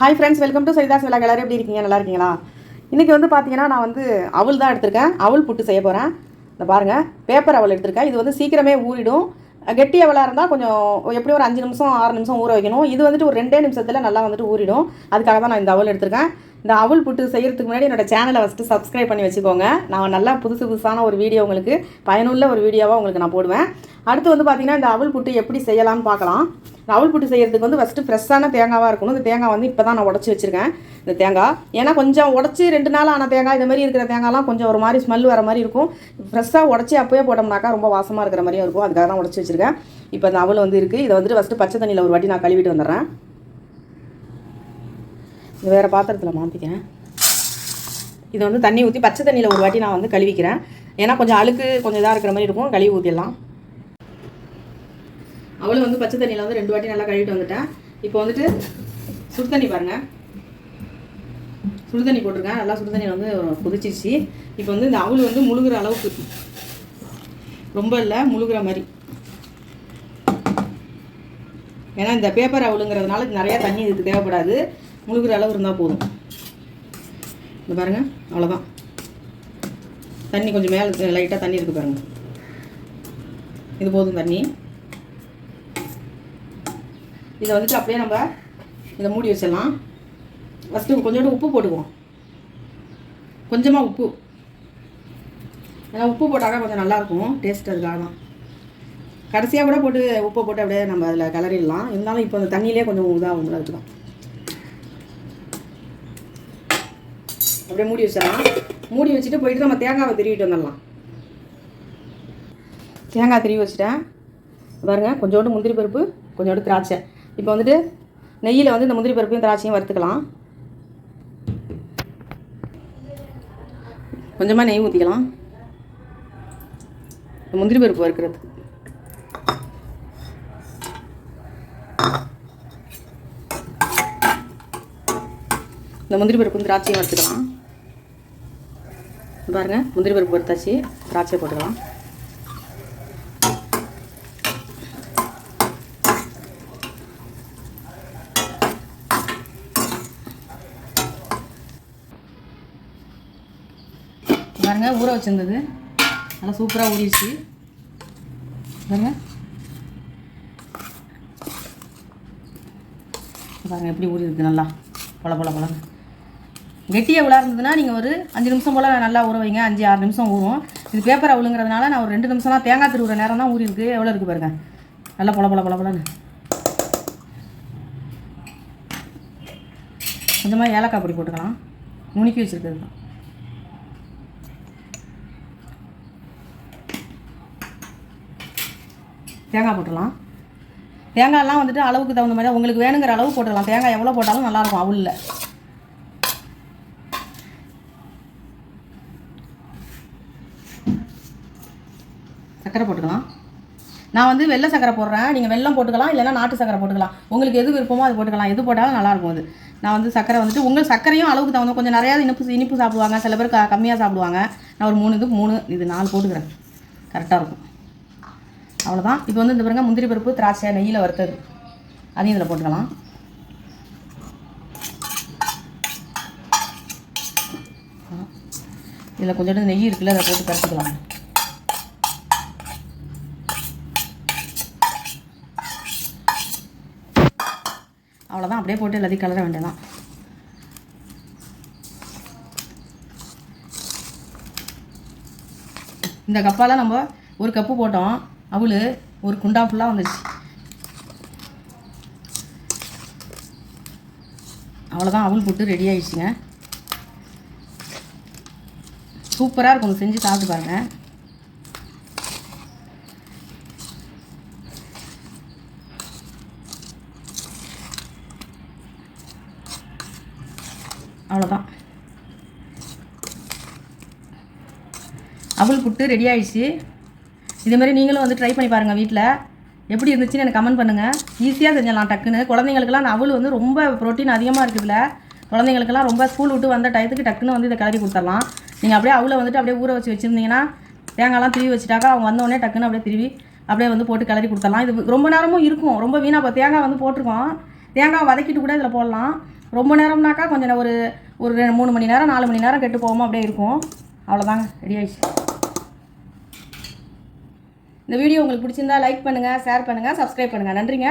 Hi friends welcome to Saritha's விழா எல்லாரும் எப்படி இருக்கீங்க? நல்லா இருக்கீங்களா? இன்றைக்கி வந்து பார்த்தீங்கன்னா நான் வந்து அவள் தான் எடுத்திருக்கேன். அவள் புட்டு செய்ய போகிறேன் இந்த பாருங்கள் பேப்பர் அவள் எடுத்திருக்கேன். இது வந்து சீக்கிரமே ஊறிடும். கெட்டி அவளாக இருந்தால் கொஞ்சம் எப்படியும் ஒரு அஞ்சு நிமிஷம் ஆறு நிமிஷம் ஊற வைக்கணும். இது வந்துட்டு ஒரு ரெண்டே நிமிஷத்தில் நல்லா வந்துட்டு ஊறிடும். அதுக்காக தான் நான் இந்த அவள் எடுத்திருக்கேன். இந்த அவள் புட்டு செய்கிறதுக்கு முன்னாடி என்னோட சேனலை ஃபஸ்ட்டு சப்ஸ்கிரைப் பண்ணி வச்சுக்கோங்க. நான் நல்லா புதுசு புதுசான ஒரு வீடியோ உங்களுக்கு பயனுள்ள ஒரு வீடியோவாக உங்களுக்கு நான் போடுவேன். அடுத்து வந்து பார்த்திங்கன்னா இந்த அவள் புட்டு எப்படி செய்யலாம்னு பார்க்கலாம். இந்த புட்டு செய்கிறதுக்கு வந்து ஃபஸ்ட்டு ஃப்ரெஷ்ஷான தேங்காவாக இருக்கணும். இந்த தேங்காய் வந்து இப்போ தான் நான் உடச்சி வச்சுருக்கேன். இந்த தேங்காய். ஏன்னா கொஞ்சம் உடச்சி ரெண்டு நாள் ஆன தேங்காய் இந்த மாதிரி இருக்கிற தேங்காய்லாம் கொஞ்சம் ஒரு மாதிரி ஸ்மெல் வர மாதிரி இருக்கும். ஃப்ரெஷ்ஷாக உடச்சி அப்போயே போட்டோம்னாக்கா ரொம்ப வாசமாக இருக்கிற மாதிரியும் இருக்கும். அதுக்காக தான் உடச்சி வச்சுருக்கேன். இப்போ இந்த அவல் வந்து இருக்குது இதை வந்துட்டு ஃபஸ்ட்டு பச்சை தண்ணியில் ஒரு வாட்டி நான் கழுவிட்டு வந்துடுறேன். இது வேறு பாத்திரத்தில் மாற்றிக்கிறேன் இதை வந்து தண்ணி ஊற்றி பச்சை தண்ணியில் ஒரு வாட்டி நான் வந்து கழுவிக்கிறேன். ஏன்னா கொஞ்சம் அழுக்கு கொஞ்சம் இதாக இருக்கிற மாதிரி இருக்கும். கழுவி ஊற்றிடலாம் அவளும் வந்து பச்சை தண்ணியில் வந்து ரெண்டு வாட்டி நல்லா கழுவிட்டு வந்துட்டேன் இப்போ வந்துட்டு சுடு தண்ணி பாருங்கள் சுடு தண்ணி போட்டிருக்கேன் நல்லா சுடு தண்ணியில் வந்து கொதிச்சிருச்சு. இப்போ வந்து இந்த அவள் வந்து முழுகிற அளவுக்கு. ரொம்ப இல்லை முழுகிற மாதிரி. ஏன்னா இந்த பேப்பர் அவளுங்கிறதுனால நிறையா தண்ணி இதுக்கு தேவைப்படாது. முழுகிற அளவு இருந்தால் போதும். இந்த பாருங்கள் அவ்வளோதான் தண்ணி கொஞ்சம் மேலே லைட்டாக தண்ணி இருக்குது பாருங்கள் இது போதும் தண்ணி. இதை வந்துட்டு அப்படியே நம்ம இதை மூடி வச்சிடலாம். ஃபஸ்ட்டு கொஞ்சோண்டு உப்பு போட்டுக்குவோம். கொஞ்சமாக உப்பு. ஏன்னா உப்பு போட்டாக்கா கொஞ்சம் நல்லாயிருக்கும். டேஸ்ட் அதுக்காக தான். கடைசியாக கூட போட்டு உப்பை போட்டு அப்படியே நம்ம அதில் கிளறிடலாம். இருந்தாலும் இப்போ அந்த தண்ணியிலே கொஞ்சம் இதாக அதுக்கு அப்படியே மூடி வச்சிடலாம். மூடி வச்சுட்டு போயிட்டு நம்ம தேங்காவை திருவிட்டு வந்துடலாம். தேங்காய் திருவி வச்சுட்டேன். பாருங்க கொஞ்சோண்டு முந்திரி பருப்பு கொஞ்சோண்டு திராட்சை. இப்போ வந்துட்டு நெய்யில் வந்து இந்த முந்திரி பருப்பையும் திராட்சையும் வறுத்துக்கலாம். கொஞ்சமாக நெய் ஊற்றிக்கலாம் முந்திரி பருப்பு வறுக்கிறதுக்கு இந்த முந்திரி பருப்பு திராட்சையும் வறுத்துக்கலாம். பாருங்கள் முந்திரி பருப்பு வறுத்தாச்சு திராட்சையை போட்டுக்கலாம். பாருங்க ஊற வச்சிருந்தது. நல்லா சூப்பராக ஊறிடுச்சு. பாருங்க. பாருங்க எப்படி ஊறி இருக்குது நல்லா. பொல பொல பொல கெட்டியாக விளாட்றதுன்னா நீங்கள் ஒரு அஞ்சு நிமிஷம் போல் நல்லா ஊற வைங்க. அஞ்சு ஆறு நிமிஷம் ஊறும். இது பேப்பர் அவுளுங்கிறதுனால நான் ஒரு ரெண்டு நிமிஷம் தான் தேங்காய் திருவுற நேரம் தான் ஊறி இருக்குது எவ்வளோ இருக்குது பாருங்க. நல்லா பொல பொல பொல பொலன்னு கொஞ்சமாக ஏலக்காய் பொடி போட்டுக்கலாம். நுணுக்கி வச்சுருக்கிறது தான். தேங்காய் போட்டுடலாம். தேங்காயெல்லாம் வந்துட்டு அளவுக்கு தகுந்த மாதிரி உங்களுக்கு வேணுங்கிற அளவு போட்டுடலாம். தேங்காய் எவ்வளோ போட்டாலும் நல்லாயிருக்கும் அவுளில் சர்க்கரை போட்டுக்கலாம். நான் வந்து வெள்ளை சக்கரை போடுறேன். நீங்கள் வெள்ளம் போட்டுக்கலாம் இல்லைன்னா நாட்டு சக்கரை போட்டுக்கலாம். உங்களுக்கு எது விருப்பமோ அது போட்டுக்கலாம். எது போட்டாலும் நல்லாயிருக்கும் அது. நான் வந்து சக்கரை வந்துட்டு உங்கள் சக்கரையும் அளவுக்கு தகுந்த கொஞ்சம் நிறையா இனிப்பு இனிப்பு சாப்பிடுவாங்க. சில பேர் க கம்மியாக சாப்பிடுவாங்க. நான் ஒரு மூணு இது மூணு இது நாலு போட்டுக்கிறேன். கரெக்டாக இருக்கும். அவ்வளோதான் இப்போ வந்து இந்த பாருங்க முந்திரி பருப்பு திராட்சை நெய்யில் வறுத்தது. அதையும் இதில் போட்டுக்கலாம். இதில் கொஞ்சோண்டு நெய் இருக்குல்ல அதை போட்டு கரைச்சிக்கலாம் அவ்வளோதான் அப்படியே போட்டு எல்லாத்தையும் கலர வேண்டியதான் இந்த கப்பால் நம்ம ஒரு கப்பு போட்டோம். அவள் ஒரு குண்டா ஃபுல்லாக வந்துச்சு அவ்வளோதான் அவள் போட்டு ரெடி ஆயிடுச்சுங்க. சூப்பராக இருக்கும் செஞ்சு சாப்பிட்டு பாருங்கள் அவ்வளோதான் அவள் புட்டு ரெடி ஆயிடுச்சு. இதே மாதிரி நீங்களும் வந்து ட்ரை பண்ணி பாருங்கள் வீட்டில் எப்படி இருந்துச்சுன்னு எனக்கு கமெண்ட் பண்ணுங்கள் ஈஸியாக செஞ்சிடலாம் டக்குன்னு. குழந்தைங்களுக்குலாம் நான் அவள் வந்து ரொம்ப ப்ரோட்டீன் அதிகமாக இருக்குதுல குழந்தைங்களுக்குலாம் ரொம்ப ஸ்கூல் விட்டு வந்த டயத்துக்கு டக்குன்னு வந்து இதை கிளறி கொடுத்துடலாம். நீங்கள் அப்படியே அவளை வந்துட்டு அப்படியே ஊற வச்சு வச்சுருந்தீங்கன்னா தேங்காய்லாம் திருவி வச்சுட்டாக்கா அவங்க வந்தோடனே டக்குன்னு அப்படியே திருவி அப்படியே வந்து போட்டு கிளறி கொடுத்துடலாம். இது ரொம்ப நேரமும் இருக்கும். ரொம்ப வீணாக இப்போ தேங்காய் வந்து போட்டிருக்கோம். தேங்காய் வதக்கிட்டு கூட இதில் போடலாம். ரொம்ப நேரம்னாக்கா கொஞ்சம் ஒரு ஒரு மூணு மணி நேரம் நாலு மணி நேரம் கெட்டு போகாமல் அப்படியே இருக்கும். அவ்வளோதாங்க ரெடி ஆயிடுச்சு. இந்த வீடியோ உங்களுக்கு பிடிச்சிருந்தா லைக் பண்ணுங்கள் ஷேர் பண்ணுங்கள் சப்ஸ்கிரைப் பண்ணுங்கள் நன்றிங்க.